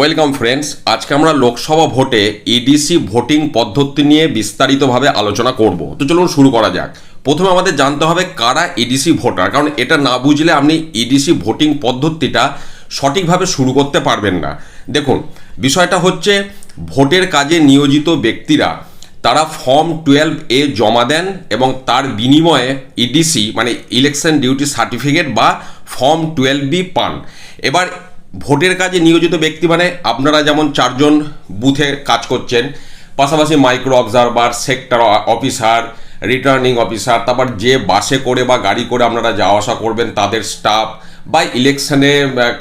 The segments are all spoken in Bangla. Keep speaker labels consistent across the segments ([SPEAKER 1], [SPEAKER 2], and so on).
[SPEAKER 1] ওয়েলকাম ফ্রেন্ডস আজকে আমরা লোকসভা ভোটে ইডিসি ভোটিং পদ্ধতি নিয়ে বিস্তারিতভাবে আলোচনা করব। তো চলুন শুরু করা যাক। প্রথমে আমাদের জানতে হবে কারা ইডিসি ভোটার, কারণ এটা না বুঝলে আপনি ইডিসি ভোটিং পদ্ধতিটা সঠিকভাবে শুরু করতে পারবেন না। দেখুন, বিষয়টা হচ্ছে ভোটের কাজে নিয়োজিত ব্যক্তিরা, তারা ফর্ম টুয়েলভ এ জমা দেন এবং তার বিনিময়ে ইডিসি মানে ইলেকশন ডিউটি সার্টিফিকেট বা ফর্ম টুয়েলভ বি পান। এবার ভোটের কাজে নিয়োজিত ব্যক্তি মানে আপনারা যেমন চারজন বুথে কাজ করছেন, পাশাপাশি micro observer sector officer returning officer তারপর যে বাসে করে বা গাড়ি করে আপনারা যাওয়া আসা করবেন, তাদের স্টাফ বা ইলেকশনে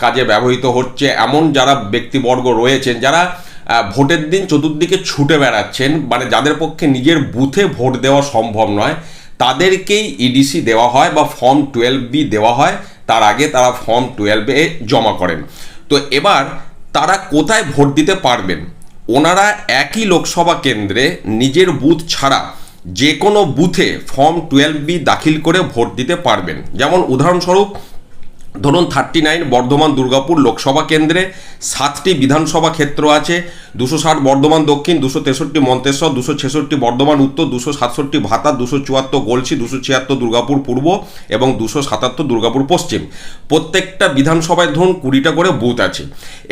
[SPEAKER 1] কাজে ব্যবহৃত হচ্ছে। এমন যারা ব্যক্তিবর্গ রয়েছেন, যারা ভোটের দিন চতুর্দিকে ছুটে বেড়াচ্ছেন মানে যাদের পক্ষে নিজের বুথে ভোট দেওয়া সম্ভব নয়, তাদেরকেই ইডিসি দেওয়া হয় বা ফর্ম টুয়েলভ বি দেওয়া হয়। তার আগে তারা ফর্ম টুয়েলভে জমা করেন। তো এবার তারা কোথায় ভোট দিতে পারবেন? ওনারা একই লোকসভা কেন্দ্রে নিজের বুথ ছাড়া যে কোনো বুথে ফর্ম টুয়েলভ বি দাখিল করে ভোট দিতে পারবেন। যেমন উদাহরণস্বরূপ ধরুন থার্টি নাইন বর্ধমান দুর্গাপুর লোকসভা কেন্দ্রে সাতটি বিধানসভা ক্ষেত্র আছে, দুশো ষাট বর্ধমান দক্ষিণ, দুশো তেষট্টি মন্তেশ্বর, দুশো ছেষট্টি বর্ধমান উত্তর, দুশো সাতষট্টি ভাতা, দুশো চুয়াত্তর গোলসি, দুশো ছিয়াত্তর দুর্গাপুর পূর্ব এবং দুশো সাতাত্তর দুর্গাপুর পশ্চিম। প্রত্যেকটা বিধানসভায় ধরুন কুড়িটা করে বুথ আছে।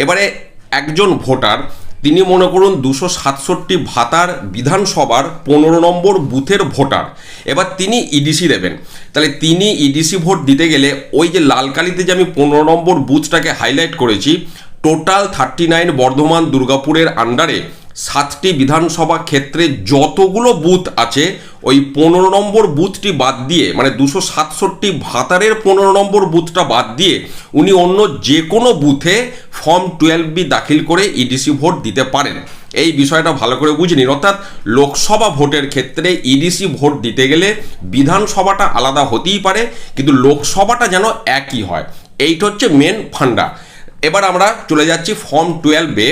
[SPEAKER 1] এবারে একজন ভোটার তিনি মনে করুন দুশো সাতষট্টি ভাতার বিধানসভার পনেরো নম্বর বুথের ভোটার। এবার তিনি ইডিসি দেবেন। তাহলে তিনি ইডিসি ভোট দিতে গেলে ওই যে লালকালিতে যে আমি পনেরো নম্বর বুথটাকে হাইলাইট করেছি টোটাল থার্টি নাইন বর্ধমান দুর্গাপুরের আন্ডারে সাতটি বিধানসভা ক্ষেত্রে যতগুলো বুথ আছে, ওই পনেরো নম্বর বুথটি বাদ দিয়ে মানে দুশো সাতষট্টি ভাতারের পনেরো নম্বর বুথটা বাদ দিয়ে, উনি অন্য যে কোনো বুথে ফর্ম টুয়েলভ বি দাখিল করে ইডিসি ভোট দিতে পারেন। এই বিষয়টা ভালো করে বুঝে নিন। অর্থাৎ লোকসভা ভোটের ক্ষেত্রে ইডিসি ভোট দিতে গেলে বিধানসভাটা আলাদা হতেই পারে, কিন্তু লোকসভাটা যেন একই হয়। এইটা হচ্ছে মেন ফান্ডা। এবার আমরা চলে যাচ্ছি ফর্ম টুয়েলভে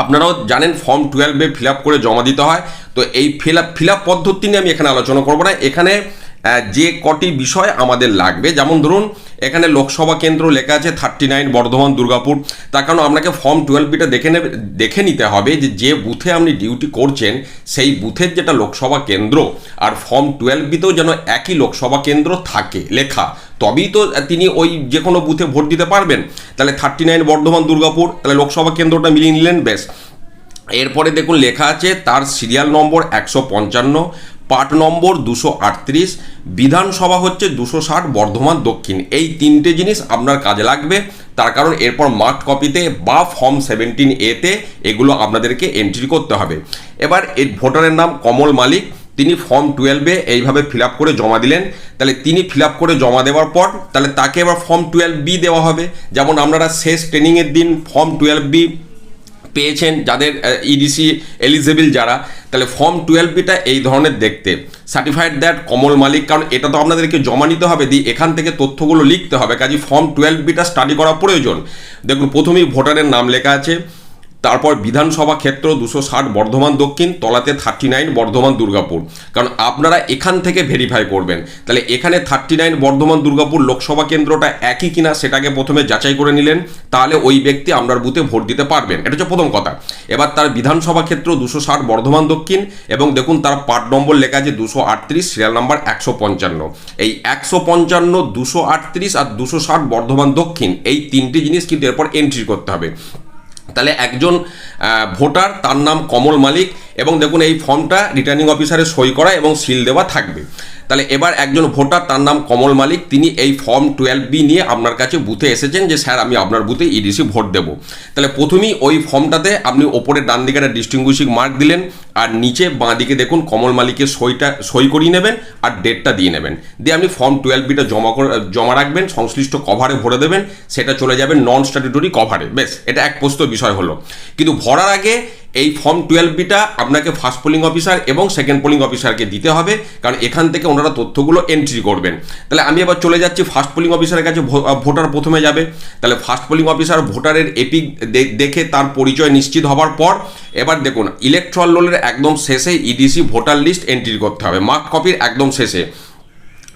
[SPEAKER 1] আপনারাও জানেন ফর্ম টুয়েলভে ফিল করে জমা দিতে হয়। তো এই ফিল আপ ফিল আপ পদ্ধতি নিয়ে আমি এখানে আলোচনা করব না। এখানে যে কটি বিষয় আমাদের লাগবে। যেমন ধরুন, এখানে লোকসভা কেন্দ্র লেখা আছে থার্টি নাইন বর্ধমান, দুর্গাপুর। তার কারণ আপনাকে ফর্ম টুয়েলভ বিটা দেখে নেবে দেখে নিতে হবে যে যে বুথে আপনি ডিউটি করছেন, সেই বুথের যেটা লোকসভা কেন্দ্র, আর ফর্ম টুয়েলভ বিতেও যেন একই লোকসভা কেন্দ্র থাকে, লেখা। তবেই তো তিনি ওই যে কোনো বুথে ভোট দিতে পারবেন। তাহলে থার্টি নাইন বর্ধমান, দুর্গাপুর, তাহলে লোকসভা কেন্দ্রটা মিলিয়ে নিলেন বেশ এরপরে দেখুন, লেখা আছে তার সিরিয়াল নম্বর একশো পঞ্চান্ন পার্ট নম্বর দুশো আটত্রিশ, বিধানসভা হচ্ছে দুশো ষাট, বর্ধমান, দক্ষিণ। এই তিনটে জিনিস আপনার কাজে লাগবে। তার কারণ এরপর মার্ক কপিতে বা ফর্ম সেভেন্টিন এতে এগুলো আপনাদেরকে এন্ট্রি করতে হবে। এবার এর ভোটারের নাম কমল মালিক। তিনি ফর্ম টুয়েলভে এইভাবে ফিল করে জমা দিলেন। তাহলে তিনি ফিল করে জমা দেওয়ার পর তাহলে তাকে এবার ফর্ম টুয়েলভ বি দেওয়া হবে। যেমন আপনারা শেষ ট্রেনিংয়ের দিন ফর্ম টুয়েলভ বি পেয়েছেন যাদের ইডিসি এলিজেবল যারা, তাহলে ফর্ম টুয়েলভ বিটা এই ধরনের দেখতে। সার্টিফাইড দ্যাট কমল মালিক কারণ এটা তো আপনাদেরকে জমা নিতে হবে, দিয়ে এখান থেকে তথ্যগুলো লিখতে হবে কাজে ফর্ম টুয়েলভ বিটা স্টাডি করা প্রয়োজন। দেখুন, প্রথমেই ভোটারের নাম লেখা আছে। তারপর বিধানসভা ক্ষেত্র দুশো ষাট বর্ধমান দক্ষিণ, তলাতে থার্টি নাইন বর্ধমান দুর্গাপুর। কারণ আপনারা এখান থেকে ভেরিফাই করবেন। তাহলে এখানে থার্টি নাইন বর্ধমান দুর্গাপুর লোকসভা কেন্দ্রটা একই কিনা সেটাকে প্রথমে যাচাই করে নিলেন, তাহলে ওই ব্যক্তি আপনার বুথে ভোট দিতে পারবেন। এটা হচ্ছে প্রথম কথা। এবার তার বিধানসভা ক্ষেত্র দুশো ষাট বর্ধমান দক্ষিণ এবং দেখুন তার পার্ট নম্বর লেখা আছে দুশো আটত্রিশ সিরিয়াল নাম্বার একশো পঞ্চান্ন। এই একশো পঞ্চান্ন, দুশো আটত্রিশ আর দুশো ষাট বর্ধমান দক্ষিণ, এই তিনটি জিনিস কিন্তু এরপর এন্ট্রি করতে হবে। তাহলে একজন ভোটার, তার নাম কমল মালিক এবং দেখুন এই ফর্মটা রিটার্নিং অফিসারে সই করা এবং সিল দেওয়া থাকবে। তাহলে এবার একজন ভোটার, তার নাম কমল মালিক, তিনি এই ফর্ম টুয়েলভ বি নিয়ে আপনার কাছে বুথে এসেছেন যে, স্যার, আমি আপনার বুথে ইডিসি ভোট দেব। তাহলে প্রথমেই ওই ফর্মটাতে আপনি ওপরে ডান দিকে একটা ডিস্টিংগুইশিং মার্ক দিলেন, আর নিচে বাঁ দিকে দেখুন কমল মালিকের সইটা, সই করিয়ে নেবেন আর ডেটটা দিয়ে নেবেন। দিয়ে আপনি ফর্ম টুয়েলভ বিটা জমা জমা রাখবেন, সংশ্লিষ্ট কভারে ভরে দেবেন, সেটা চলে যাবে নন স্ট্যাটুটরি কভারে বেশ এটা এক পোস্ত বিষয় হলো। কিন্তু ভরার আগে এই ফর্ম টুয়েলভ বিটা আপনাকে ফার্স্ট পোলিং অফিসার এবং সেকেন্ড পোলিং অফিসারকে দিতে হবে, কারণ এখান থেকে ওনারা তথ্যগুলো এন্ট্রি করবেন। তাহলে আমি এবার চলে যাচ্ছি ফার্স্ট পোলিং অফিসারের কাছে ভোটার প্রথমে যাবে। তাহলে ফার্স্ট পোলিং অফিসার ভোটারের এপিক দেখে তার পরিচয় নিশ্চিত হওয়ার পর, এবার দেখুন ইলেকট্রাল রোলের একদম শেষে ইডিসি ভোটার লিস্ট এন্ট্রি করতে হবে। মার্ক কপির একদম শেষে।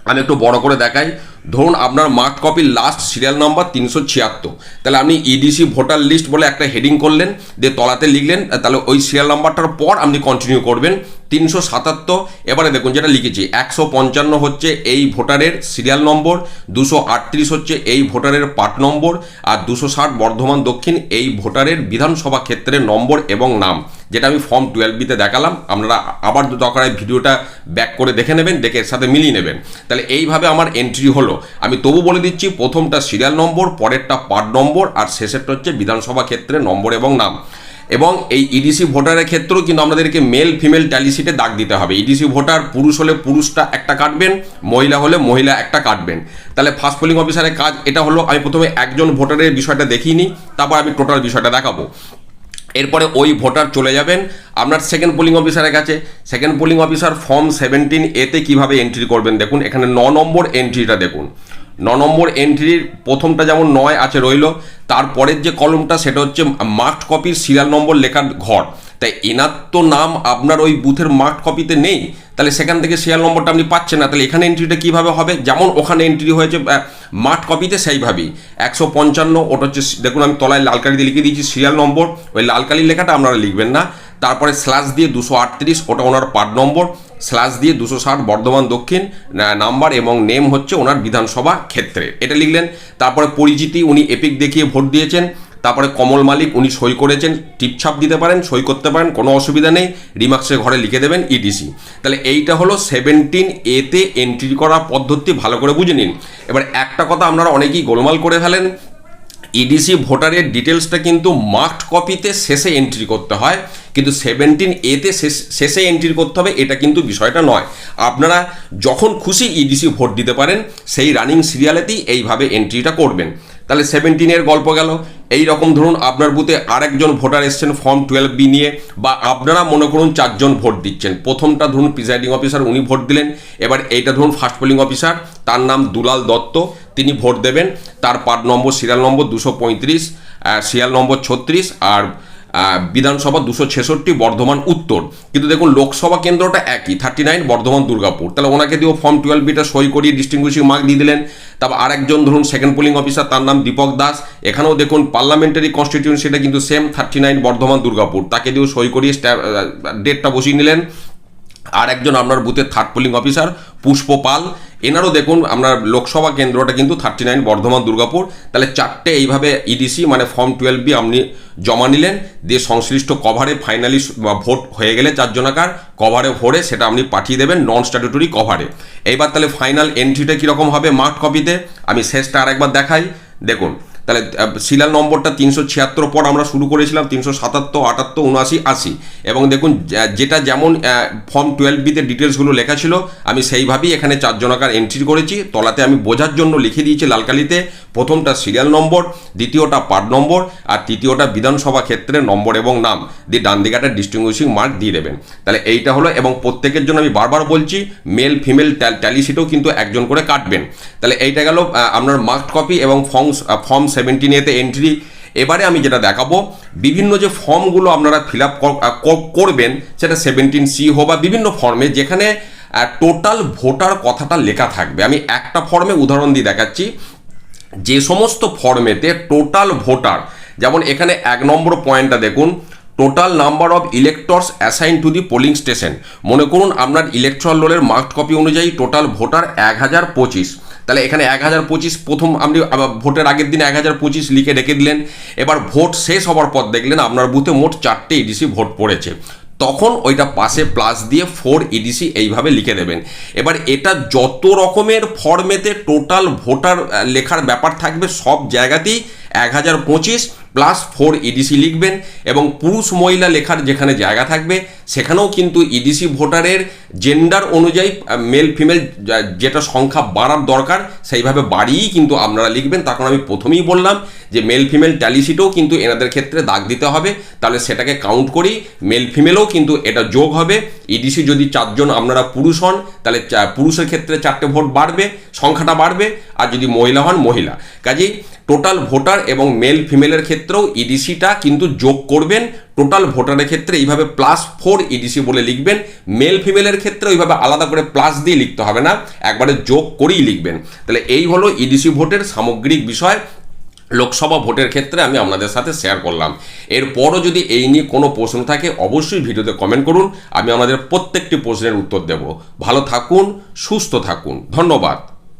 [SPEAKER 1] আমি একটু বড় করে দেখাই। ধরুন আপনার মার্ক কপির লাস্ট সিরিয়াল নম্বর তিনশো ছিয়াত্তর। তাহলে আপনি ইডিসি ভোটার লিস্ট বলে একটা হেডিং করলেন, দিয়ে তলাতে লিখলেন তাহলে ওই সিরিয়াল নম্বরটার পর আপনি কন্টিনিউ করবেন। তিনশো সাতাত্তর, এবারে দেখুন যেটা লিখেছি, একশো পঞ্চান্ন হচ্ছে এই ভোটারের সিরিয়াল নম্বর দুশো আটত্রিশ হচ্ছে এই ভোটারের পার্ট নম্বর আর দুশো ষাট বর্ধমান দক্ষিণ এই ভোটারের বিধানসভা ক্ষেত্রের নম্বর এবং নাম, যেটা আমি ফর্ম টুয়েলভ বিতে দেখালাম। আপনারা আবার দরকার ভিডিওটা ব্যাক করে দেখে নেবেন, দেখে এর সাথে মিলিয়ে নেবেন। তাহলে এইভাবে আমার এন্ট্রি হলো। আমি তবু বলে দিচ্ছি, প্রথমটা সিরিয়াল নম্বর পরেরটা পার্ট নম্বর আর শেষেরটা হচ্ছে বিধানসভা ক্ষেত্রে নম্বর এবং নাম। এবং এই ইডিসি ভোটারের ক্ষেত্রেও কিন্তু আমাদেরকে মেল ফিমেল ট্যালিসিটে দাগ দিতে হবে। ইডিসি ভোটার পুরুষ হলে পুরুষটা একটা কাটবেন, মহিলা হলে মহিলা একটা কাটবেন। তাহলে ফার্স্ট পোলিং অফিসারের কাজ এটা হলো, আমি প্রথমে একজন ভোটারের বিষয়টা দেখিনি, তারপর আমি টোটাল বিষয়টা দেখাবো। এরপরে ওই ভোটার চলে যাবেন, আপনার সেকেন্ড পোলিং অফিসারের কাছে। Second polling officer form seventeen এতে কীভাবে এন্ট্রি করবেন দেখুন, এখানে ন নম্বর এন্ট্রিটা দেখুন। ন নম্বর এন্ট্রির প্রথমটা যেমন নয় আছে রইল, তারপরের যে কলমটা সেটা হচ্ছে মার্কড কপির সিরিয়াল নম্বর লেখার ঘর। তাই এনার তো নাম আপনার ওই বুথের মার্কড কপিতে নেই, তাহলে সেখান থেকে সিরিয়াল নম্বরটা আপনি পাচ্ছেন না। তাহলে এখানে এন্ট্রিটা কীভাবে হবে? যেমন ওখানে এন্ট্রি হয়েছে মার্ট কপিতে সেইভাবেই। একশো পঞ্চান্ন, ওটা হচ্ছে, দেখুন আমি তলায় লাল কালি দিয়ে লিখে দিয়েছি সিরিয়াল নম্বর ওই লাল কালির লেখাটা আপনারা লিখবেন না। তারপরে স্ল্যাশ দিয়ে দুশো আটত্রিশ, ওটা ওনার পার্ট নম্বর। স্ল্যাশ দিয়ে দুশো ষাট, বর্ধমান, দক্ষিণ নাম্বার এবং নেম হচ্ছে ওনার বিধানসভা ক্ষেত্রে। এটা লিখলেন, তারপরে পরিচিতি উনি এপিক দেখিয়ে ভোট দিয়েছেন, তারপরে কমল মালিক উনি সই করেছেন টিপছাপ দিতে পারেন, সই করতে পারেন, কোনো অসুবিধা নেই রিমার্ক্সের ঘরে লিখে দেবেন ইডিসি তাহলে এইটা হলো সেভেন্টিন এতে এন্ট্রি করার পদ্ধতি, ভালো করে বুঝে নিন। এবার একটা কথা আপনারা অনেকেই গোলমাল করে ফেলেন ইডিসি ভোটারের ডিটেলসটা কিন্তু মার্কড কপিতে শেষে এন্ট্রি করতে হয়, কিন্তু সেভেন্টিন এতে শেষে এন্ট্রি করতে হবে, এটা কিন্তু বিষয়টা নয়। আপনারা যখন খুশি ইডিসি ভোট দিতে পারেন, সেই রানিং সিরিয়ালেতেই এইভাবে এন্ট্রিটা করবেন। তাহলে সেভেন্টিনের গল্প গেল। এই রকম ধরুন আপনার বুথে আরেকজন ভোটার এসছেন ফর্ম টুয়েলভ বি নিয়ে, বা আপনারা মনে করুন চারজন ভোট দিচ্ছেন। প্রথমটা ধরুন প্রিজাইডিং অফিসার উনি ভোট দিলেন। এবার এইটা ধরুন ফার্স্ট পোলিং অফিসার তার নাম দুলাল দত্ত, তিনি ভোট দেবেন। তার পার্ট নম্বর সিরিয়াল নম্বর দুশো পঁয়ত্রিশ সিরিয়াল নম্বর ছত্রিশ, আর বিধানসভা দুশো ছেষট্টি বর্ধমান উত্তর। কিন্তু দেখুন, লোকসভা কেন্দ্রটা একই থার্টি নাইন বর্ধমান দুর্গাপুর। তাহলে ওনাকে দিয়েও ফর্ম টুয়েলভ বিটা সই করিয়ে ডিস্টিংগুইশিং মার্ক দিয়ে দিলেন। তারপর আরেকজন ধরুন সেকেন্ড পোলিং অফিসার তার নাম দীপক দাস। এখানেও দেখুন পার্লামেন্টারি কনস্টিটিউন্সিটা কিন্তু same thirty nine Bardhaman Durgapur. তাকে দিয়েও সই করিয়ে ডেটটা বসিয়ে নিলেন। আর একজন আপনার বুথের third polling officer Pushpa Pal এনারও দেখুন, আমরা লোকসভা কেন্দ্রটা কিন্তু থার্টি নাইন বর্ধমান, দুর্গাপুর, তাহলে চারটে এইভাবে ইডিসি মানে ফর্ম টুয়েলভ বি আপনি জমা নিলেন, দিয়ে সংশ্লিষ্ট কভারে ফাইনালি ভোট হয়ে গেলে চারজনাকার কভারে ভরে সেটা আপনি পাঠিয়ে দেবেন নন স্ট্যাটুটরি কভারে এইবার তাহলে ফাইনাল এন্ট্রিটা কীরকম হবে মার্ক কপিতে আমি শেষটা আরেকবার দেখাই। দেখুন তাহলে সিরিয়াল নম্বরটা তিনশো ছিয়াত্তর পর আমরা শুরু করেছিলাম, তিনশো সাতাত্তর, আটাত্তর, উনআশি, আশি। এবং দেখুন যেটা যেমন ফর্ম টুয়েলভ বিতে ডিটেলসগুলো লেখা ছিল, আমি সেইভাবেই এখানে চারজনাকার এন্ট্রি করেছি। তলাতে আমি বোঝার জন্য লিখে দিয়েছি লালকালিতে, প্রথমটা সিরিয়াল নম্বর দ্বিতীয়টা পার্ট নম্বর আর তৃতীয়টা বিধানসভা ক্ষেত্রে নম্বর এবং নাম। দিয়ে ডান দিকে একটা ডিস্টিংগুইশিং মার্ক দিয়ে দেবেন। তাহলে এইটা হলো, এবং প্রত্যেকের জন্য আমি বারবার বলছি মেল ফিমেল ট্যালি ট্যালিসিটেও কিন্তু একজন করে কাটবেন। তাহলে এইটা গেল আপনার মার্ক কপি এবং ফর্ম ফর্ম সেভেন্টিন এতে এন্ট্রি এবারে আমি যেটা দেখাবো, বিভিন্ন যে ফর্মগুলো আপনারা ফিল আপ করবেন, সেটা সেভেন্টিন সি হো বা বিভিন্ন ফর্মে যেখানে টোটাল ভোটার কথাটা লেখা থাকবে। আমি একটা ফর্মে উদাহরণ দিয়ে দেখাচ্ছি। যে সমস্ত ফর্মেতে টোটাল ভোটার যেমন এখানে এক নম্বর পয়েন্টটা দেখুন। Total number of electors assign to the polling station মনে করুন, আপনার ইলেকট্রাল রোলের মার্কড কপি অনুযায়ী টোটাল ভোটার এক হাজার পঁচিশ। তাহলে এখানে এক হাজার পঁচিশ প্রথম আপনি ভোটের আগের দিন এক হাজার পঁচিশ লিখে রেখে দিলেন। এবার ভোট শেষ হওয়ার পর দেখলেন আপনার বুথে মোট চারটে ইডিসি ভোট পড়েছে। তখন ওইটা পাশে প্লাস দিয়ে ফোর ইডিসি এইভাবে লিখে দেবেন। এবার এটা যত রকমের ফর্মেতে টোটাল ভোটার লেখার ব্যাপার থাকবে সব জায়গাতেই এক হাজার পঁচিশ। প্লাস ফোর ইডিসি লিখবেন এবং পুরুষ মহিলা লেখার যেখানে জায়গা থাকবে, সেখানেও কিন্তু ইডিসি ভোটারের জেন্ডার অনুযায়ী মেল ফিমেল যেটা সংখ্যা বাড়ার দরকার, সেইভাবে বাড়িয়েই কিন্তু আপনারা লিখবেন। তখন আমি প্রথমেই বললাম যে মেল ফিমেল ট্যালিসিটেও কিন্তু এনাদের ক্ষেত্রে দাগ দিতে হবে। তাহলে সেটাকে কাউন্ট করি মেল ফিমেলও কিন্তু এটা যোগ হবে। ইডিসি যদি চারজন আপনারা পুরুষ হন, তাহলে পুরুষের ক্ষেত্রে চারটে ভোট বাড়বে, সংখ্যাটা বাড়বে। আর যদি মহিলা হন, মহিলা। কাজেই টোটাল ভোটার এবং মেল ফিমেলের ক্ষেত্রে ক্ষেত্রেও ইডিসিটা কিন্তু যোগ করবেন। টোটাল ভোটারের ক্ষেত্রে এইভাবে প্লাস ফোর ইডিসি বলে লিখবেন। মেল ফিমেলের ক্ষেত্রে ওইভাবে আলাদা করে প্লাস দিয়ে লিখতে হবে না। একবারে যোগ করেই লিখবেন। তাহলে এই হলো ইডিসি ভোটের সামগ্রিক বিষয়। লোকসভা ভোটের ক্ষেত্রে আমি আপনাদের সাথে শেয়ার করলাম। এরপরও যদি এই নিয়ে কোনো প্রশ্ন থাকে, অবশ্যই ভিডিওতে কমেন্ট করুন। আমি আমাদের প্রত্যেকটি প্রশ্নের উত্তর দেব। ভালো থাকুন, সুস্থ থাকুন। ধন্যবাদ।